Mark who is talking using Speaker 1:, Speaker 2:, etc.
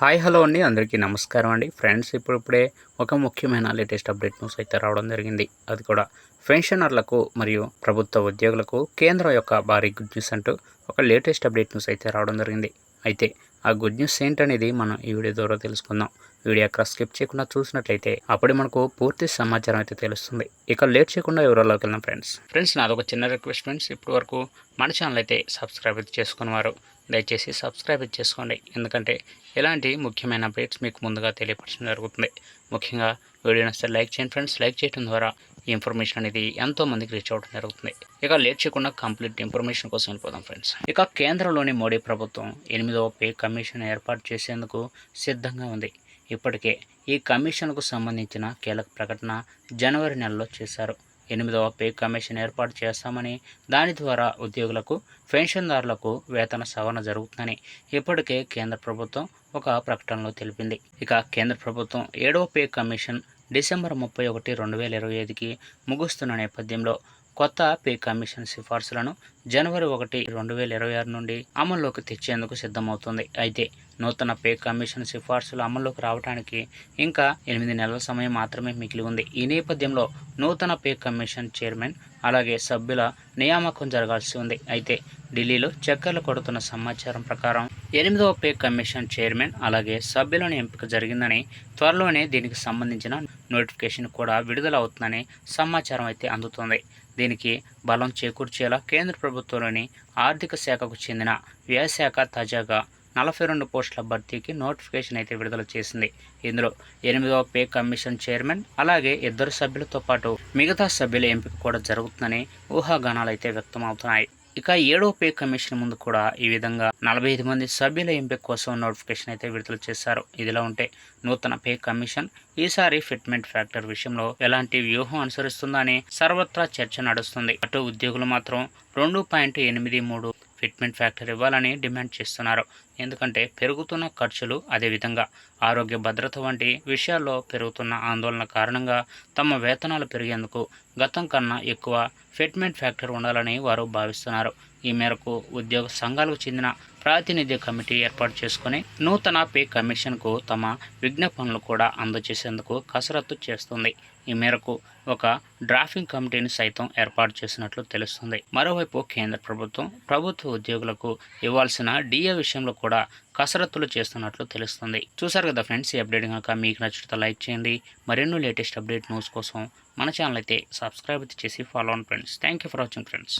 Speaker 1: Hi hello అండి. అందరికీ నమస్కారం అండి. ఫ్రెండ్స్ ఇప్పుడిప్పుడే ఒక ముఖ్యమైన లేటెస్ట్ అప్డేట్ న్యూస్ అయితే రావడం జరిగింది. అది కూడా పెన్షనర్లకు మరియు ప్రభుత్వ ఉద్యోగులకు కేంద్రం యొక్క భారీ గుడ్ న్యూస్ అంటూ ఒక లేటెస్ట్ అప్డేట్ న్యూస్ అయితే రావడం జరిగింది. అయితే ఆ గుడ్ న్యూస్ ఏంటనేది మనం ఈ వీడియో ద్వారా తెలుసుకుందాం. వీడియో అక్కడ స్కిప్ చేయకుండా చూసినట్లయితే అప్పుడు మనకు పూర్తి సమాచారం అయితే తెలుస్తుంది. ఇక లేట్ చేయకుండా వివరాల్లోకి వెళ్దాం ఫ్రెండ్స్. ఫ్రెండ్స్ నాదొక చిన్న రిక్వెస్ట్ ఫ్రెండ్స్. ఇప్పటి వరకు మన ఛానల్ అయితే సబ్స్క్రైబ్ అయితే చేసుకున్నవారు దయచేసి సబ్స్క్రైబ్ చేసుకోండి. ఎందుకంటే ఇలాంటి ముఖ్యమైన అప్డేట్స్ మీకు ముందుగా తెలియపరచడం జరుగుతుంది. ముఖ్యంగా వీడియో నచ్చితే లైక్ చేయండి ఫ్రెండ్స్. లైక్ చేయడం ద్వారా ఈ ఇన్ఫర్మేషన్ అనేది ఎంతో మందికి రీచ్ అవ్వడం జరుగుతుంది. ఇక లేట్ చేయకుండా కంప్లీట్ ఇన్ఫర్మేషన్ కోసం వెళ్ళిపోదాం ఫ్రెండ్స్. ఇక కేంద్రంలోని మోడీ ప్రభుత్వం ఎనిమిదవ పే కమిషన్ ఏర్పాటు చేసేందుకు సిద్ధంగా ఉంది. ఇప్పటికే ఈ కమిషన్కు సంబంధించిన కీలక ప్రకటన జనవరి నెలలో చేశారు. ఎనిమిదవ పే కమిషన్ ఏర్పాటు చేస్తామని దాని ద్వారా ఉద్యోగులకు పెన్షన్దారులకు వేతన సవరణ జరుగుతుందని ఇప్పటికే కేంద్ర ప్రభుత్వం ఒక ప్రకటనలో తెలిపింది. ఇక కేంద్ర ప్రభుత్వం ఏడవ పే కమిషన్ డిసెంబర్ ముప్పై ఒకటి రెండు వేల ఇరవై ఐదుకి ముగుస్తున్న నేపథ్యంలో కొత్త పే కమిషన్ సిఫార్సులను జనవరి ఒకటి రెండు వేల ఇరవై ఆరు నుండి అమల్లోకి తెచ్చేందుకు సిద్ధమవుతుంది. అయితే నూతన పే కమిషన్ సిఫార్సులు అమల్లోకి రావడానికి ఇంకా ఎనిమిది నెలల సమయం మాత్రమే మిగిలి ఉంది. ఈ నేపథ్యంలో నూతన పే కమిషన్ చైర్మన్ అలాగే సభ్యుల నియామకం జరగాల్సి ఉంది. అయితే ఢిల్లీలో చక్కర్లు కొడుతున్న సమాచారం ప్రకారం ఎనిమిదవ పే కమిషన్ చైర్మన్ అలాగే సభ్యులను ఎంపిక జరిగిందని త్వరలోనే దీనికి సంబంధించిన నోటిఫికేషన్ కూడా విడుదల అవుతుందని సమాచారం అయితే అందుతుంది. దీనికి బలం చేకూర్చేలా కేంద్ర ప్రభుత్వంలోని ఆర్థిక శాఖకు చెందిన వ్యయశాఖ తాజాగా నలభై రెండు పోస్టుల భర్తీకి నోటిఫికేషన్ అయితే విడుదల చేసింది. ఇందులో ఎనిమిదవ పే కమిషన్ చైర్మన్ అలాగే ఇద్దరు సభ్యులతో పాటు మిగతా సభ్యుల ఎంపిక కూడా జరుగుతుందని ఊహాగానాలు అయితే వ్యక్తమవుతున్నాయి. ఇక ఏడో పే కమిషన్ ముందు కూడా ఈ విధంగా నలభై ఐదు మంది సభ్యుల ఎంపిక కోసం నోటిఫికేషన్ అయితే విడుదల చేశారు. ఇదిలా ఉంటే నూతన పే కమిషన్ ఈసారి ఫిట్మెంట్ ఫ్యాక్టర్ విషయంలో ఎలాంటి వ్యూహం అనుసరిస్తుందని సర్వత్రా చర్చ నడుస్తుంది. అటు ఉద్యోగులు మాత్రం రెండు పాయింట్ ఎనిమిది మూడు ఫిట్మెంట్ ఫ్యాక్టర్ ఇవ్వాలని డిమాండ్ చేస్తున్నారు. ఎందుకంటే పెరుగుతున్న ఖర్చులు అదేవిధంగా ఆరోగ్య భద్రత వంటి విషయాల్లో పెరుగుతున్న ఆందోళన కారణంగా తమ వేతనాలు పెరిగేందుకు గతం కన్నా ఎక్కువ ఫిట్మెంట్ ఫ్యాక్టర్ ఉండాలని వారు భావిస్తున్నారు. ఈ మేరకు ఉద్యోగ సంఘాలకు చెందిన ప్రాతినిధ్య కమిటీ ఏర్పాటు చేసుకుని నూతన పే కమిషన్కు తమ విజ్ఞాపనలు కూడా అందజేసేందుకు కసరత్తు చేస్తుంది. ఈ మేరకు ఒక డ్రాఫింగ్ కమిటీని సైతం ఏర్పాటు చేసినట్లు తెలుస్తుంది. మరోవైపు కేంద్ర ప్రభుత్వం ప్రభుత్వ ఉద్యోగులకు ఇవ్వాల్సిన డిఏ విషయంలో కూడా కూడా కసరత్తులు చేస్తున్నట్లు తెలుస్తుంది. చూసారు కదా ఫ్రెండ్స్ ఈ అప్డేట్ కనుక మీకు నచ్చితే లైక్ చేయండి. మరెన్నో లేటెస్ట్ అప్డేట్ న్యూస్ కోసం మన ఛానల్ అయితే సబ్స్క్రైబ్ చేసి ఫాలో అవ్వండి friends. Thank you for watching friends